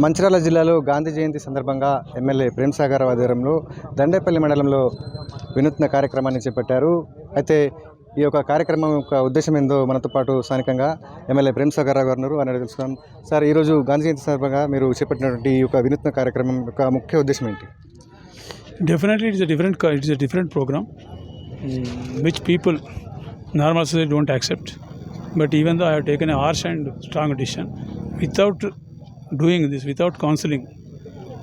మంచిర్యాల జిల్లాలో గాంధీ జయంతి సందర్భంగా ఎమ్మెల్యే ప్రేమ్సాగర్ ఆధ్వర్యంలో దండేపల్లి మండలంలో వినూత్న కార్యక్రమాన్ని చేపట్టారు. అయితే ఈ యొక్క కార్యక్రమం యొక్క ఉద్దేశం ఏందో మనతో పాటు స్థానికంగా ఎమ్మెల్యే ప్రేమ్సాగర్ రావు గారు అని తెలుసుకున్నాం సార్ ఈరోజు గాంధీ జయంతి సందర్భంగా మీరు చేపట్టినటువంటి ఈ యొక్క వినూత్న కార్యక్రమం యొక్క ముఖ్య ఉద్దేశం ఏంటి? Definitely it's different it's co- It's a different program, mm, which people normal society don't accept. I even though I and strong a harsh and doing this, without counseling,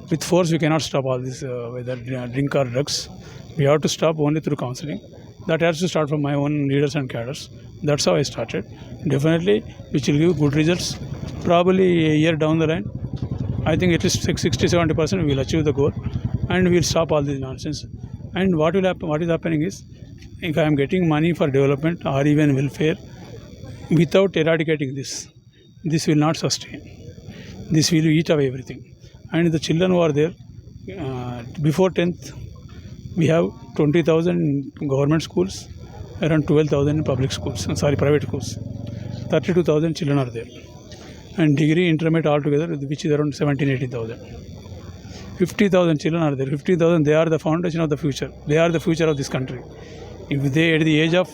with force we cannot stop all this, uh, whether uh, drink or drugs. We have to stop only through counseling. That has to start from my own leaders and cadres. That's how I started. Definitely, which will give good results. Probably a year down the line, I think at least 60 70 percent will achieve the goal and we will stop all this nonsense. And what will happen? What is happening is, if I am getting money for development or even welfare, without eradicating this, this will not sustain. This will eat away everything. And the children who are there, uh, before 10th, we have 20,000 government schools, around 12,000 in public schools, uh, sorry, private schools. 32,000 children are there. And degree, intermediate altogether, which is around 17, 18,000. 50,000 children are there. 50,000, they are the foundation of the future. They are the future of this country. If they, at the age of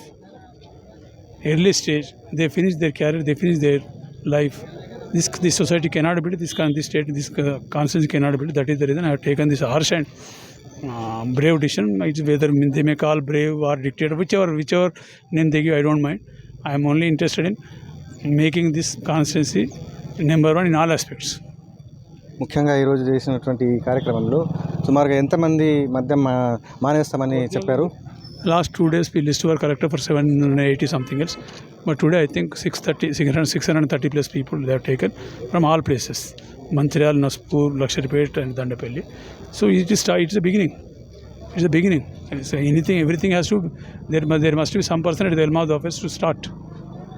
early stage, they finish their career, they finish their life. This this society cannot build this con this state this constituency cannot build that is the reason I taken this harsh and brave decision it's whether mean they may call brave or dictator which ever which ever నేను దిగి I don't mind I'm only interested in making this constituency number one in all aspects ముఖ్యంగా ఈరోజు చేసినటువంటి కార్యక్రమంలో సుమారుగా ఎంతమంది మధ్య మానేస్తామని చెప్పారు? Last two days we list were collector for seven eighty something years But today I think 630, 600, 630 plus people they have taken from all places. Montreal, Naspur, Laksharipet and Dandapalli. So it is it's a beginning. It's a beginning. It's anything, everything has to, there, there must be some person at the the office to start.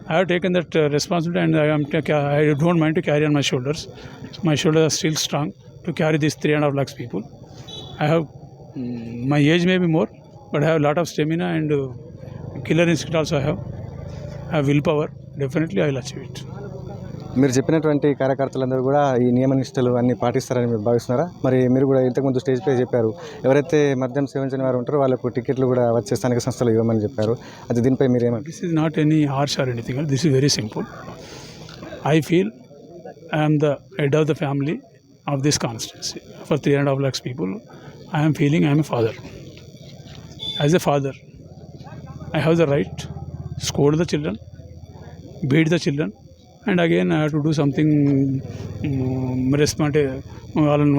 I have taken that uh, responsibility and I, am I don't mind to carry on my shoulders. My shoulders are still strong to carry these three and a half lakhs people. I have, mm, my age may be more, but I have a lot of stamina and uh, killer instinct also I have. ఆ will power definitely I will achieve it. మీరు చెప్పినటువంటి కార్యకర్తలందరూ కూడా ఈ నియమ నిష్టలు అన్ని పాటిస్తారని మీరు భావిస్తున్నారా? మరి మీరు కూడా ఇంతకుముందు స్టేజ్ పై చెప్పారు. ఎవరైతే మద్యం సేవించని వారు ఉంటారో వాళ్ళకు టికెట్లు కూడా వచ్చే స్థానిక సంస్థలు ఇవ్వమని చెప్పారు. అది దీనిపై మీరు ఏమంటారు? This is not any harsh or anything this is very simple I feel I'm the head of the family of this constituency for three and half lakhs people I'm feeling I'm father as a father I have the right Scold the children, beat the children, and again I have to do something um, respond, uh,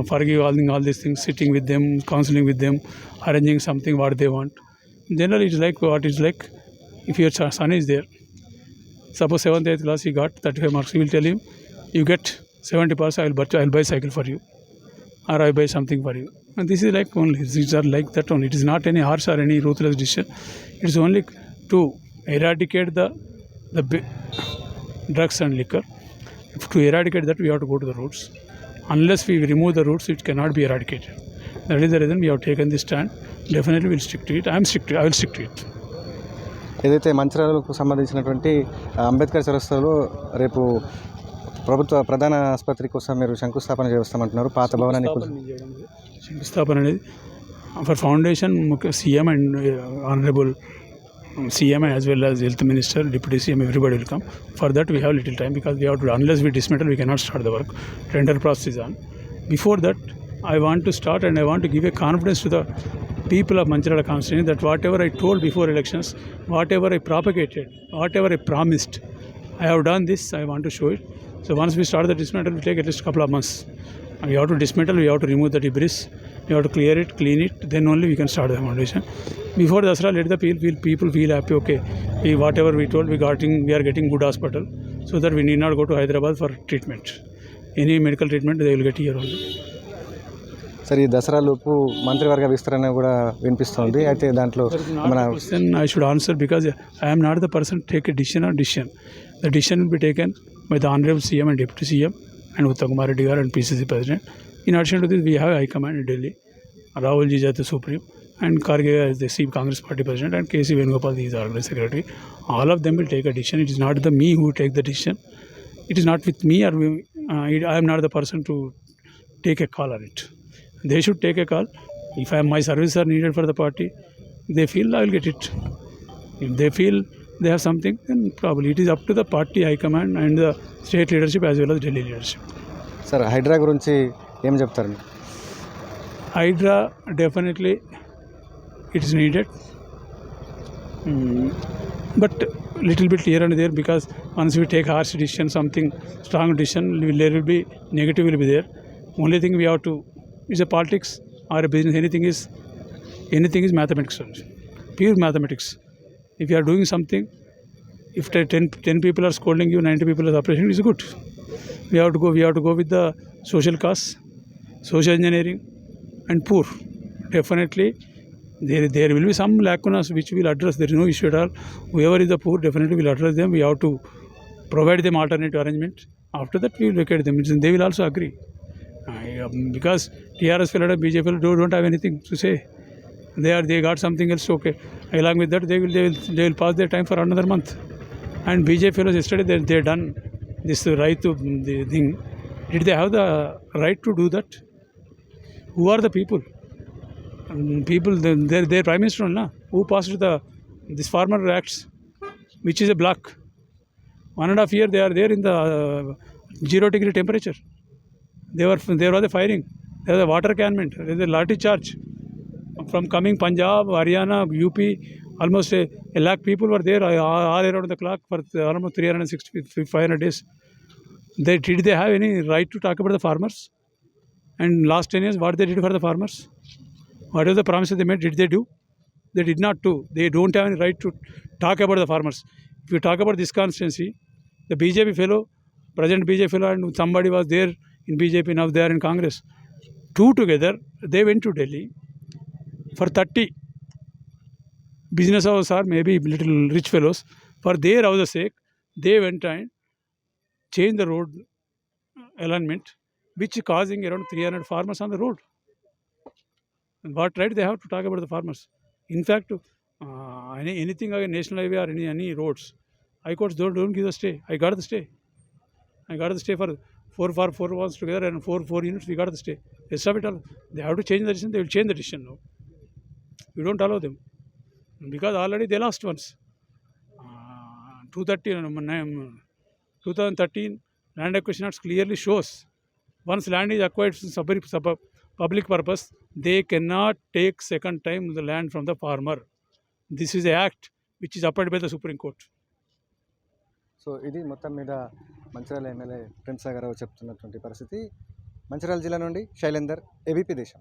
forgive all, all these things, sitting with them, counseling with them, arranging something what they want. Generally, it's like what it's like if your son is there. Suppose seventh, eighth class, he got 35 marks. You will tell him, you get 70 percent, I will I will buy cycle for you, or I buy something for you. And this is like only these are like that only. It is not any harsh or any ruthless decision. It is only to eradicate the the drugs and liquor. To eradicate that, we have to go to the roots. Unless we remove the roots, it cannot be eradicated. That is the reason we have taken this stand. Definitely, we'll stick to it. I am stick to. I will stick to it. ఏదైతే మంచిర్యాలకు సంబంధించినటువంటి అంబేద్కర్ చౌరస్తాలో రేపు ప్రభుత్వ ప్రధాన ఆసుపత్రి కోసం మీరు శంకుస్థాపన చేస్తామంటున్నారు పాత భవనాన్ని శంకుస్థాపన అనేది ఫర్ ఫౌండేషన్ ముఖ్య CM and honourable CM as well as Health Minister, Deputy CM, everybody will come. For that, we have little time because we have to, unless we dismantle, we cannot start the work. Tender process is on. Before that, I want to start and I want to give a confidence to the people of Manchirala constituency that whatever I told before elections, whatever I propagated, whatever I promised, I have done this, I want to show it. So once we start the dismantle, it will take at least a couple of months. We have to dismantle, we have to remove the debris. We have to clear it, clean it, then only we can start the foundation. Before Dasra, let the people people feel happy, okay, we, whatever we told, we, getting, we are getting good hospital, so that we need not go to Hyderabad for treatment. Any medical treatment, they will get here only. సరే ఈ దసరా లోపు మంత్రివర్గ విస్తరణ కూడా వినిపిస్తోంది అయితే దాంట్లో మన I should answer because I am not the person to take a decision or decision. The decision will be taken by the Honorable CM and Deputy CM and Uttakumar Reddy garu and PCC President. In addition to this, we have High Command in Delhi, Rahul Ji as the Supreme, and Karge as the C Congress Party President, and KC Venugopal, the Organizing Secretary. All of them will take a decision. It is not the me who take the decision. it is not with me or uh, it- I am not the person to take a call on it. They should take a call. If I, my services are needed for the party, they feel I will get it. If they feel they have something, then probably it is up to the party high command and the state leadership as well as Delhi leadership. Sir Hydraa గురించి ఏం చెప్తారండి మీరు? Hydraa definitely it's needed. But little bit here and there because once we take harsh decision something strong decision there will be negative will be there only thing we have to is a politics or a business anything is anything is mathematics pure mathematics if you are doing something if ten ten people are scolding you ninety people are appreciation is good we have to go we have to go with the social cause social engineering, and poor. Definitely, there there will be some lacunas which we'll address. There is no issue at all. Whoever is the poor, definitely will address them. We have to provide them alternative arrangement. After that, we will look at them. They will also agree. I, um, because TRS fellow BJP don't, don't have anything to say. They are they got something else. Okay, along with that, they will they will, they will pass their time for another month. And BJP fellows yesterday they they done this right to the thing. Did they have the right to do that? Who are the people? People, the- their their prime minister, na, who passed the this farmer acts, which is a block. One and a half year they are there in the uh, zero degree temperature. They were there was a firing. There was a water canment. There was a lathi charge from coming Punjab, Haryana, UP. Almost a, a lakh people were there uh, all around the clock for almost 360, 500 days. They did they have any right to talk about the farmers? And last 10 years, what they did for the farmers? What are the promises they made? Did they do? They did not do. They don't have any right to talk about the farmers. If you talk about this constituency, the BJP fellow, present BJP fellow, and somebody was there in BJP, now they are in Congress. Two together, they went to Delhi for 30 business hours or maybe little rich fellows. For their house sake, they went and changed the road alignment, which causing around 300 farmers on the road. And what right they have to talk about the farmers? In fact, uh, any, anything a national highway or any, any roads, high courts don't, don't give the stay. I got the stay. I got the stay for four for together and four four units. We got the stay. Rest of it all, they have to change the decision. They will change the decision now. We don't allow them because already they lost once. Uh, 213, um, um, 2013 land acquisition clearly shows once land is acquired Sabri సబ public purpose they can not take second time the land from the farmer this is act which is upheld by the supreme court so ఇది మొత్తం మీద Mancherial MLA Prem రావు చెప్తున్నటువంటి పరిస్థితి. మంచిర్యాల జిల్లా నుండి Shailender ABP దేశం.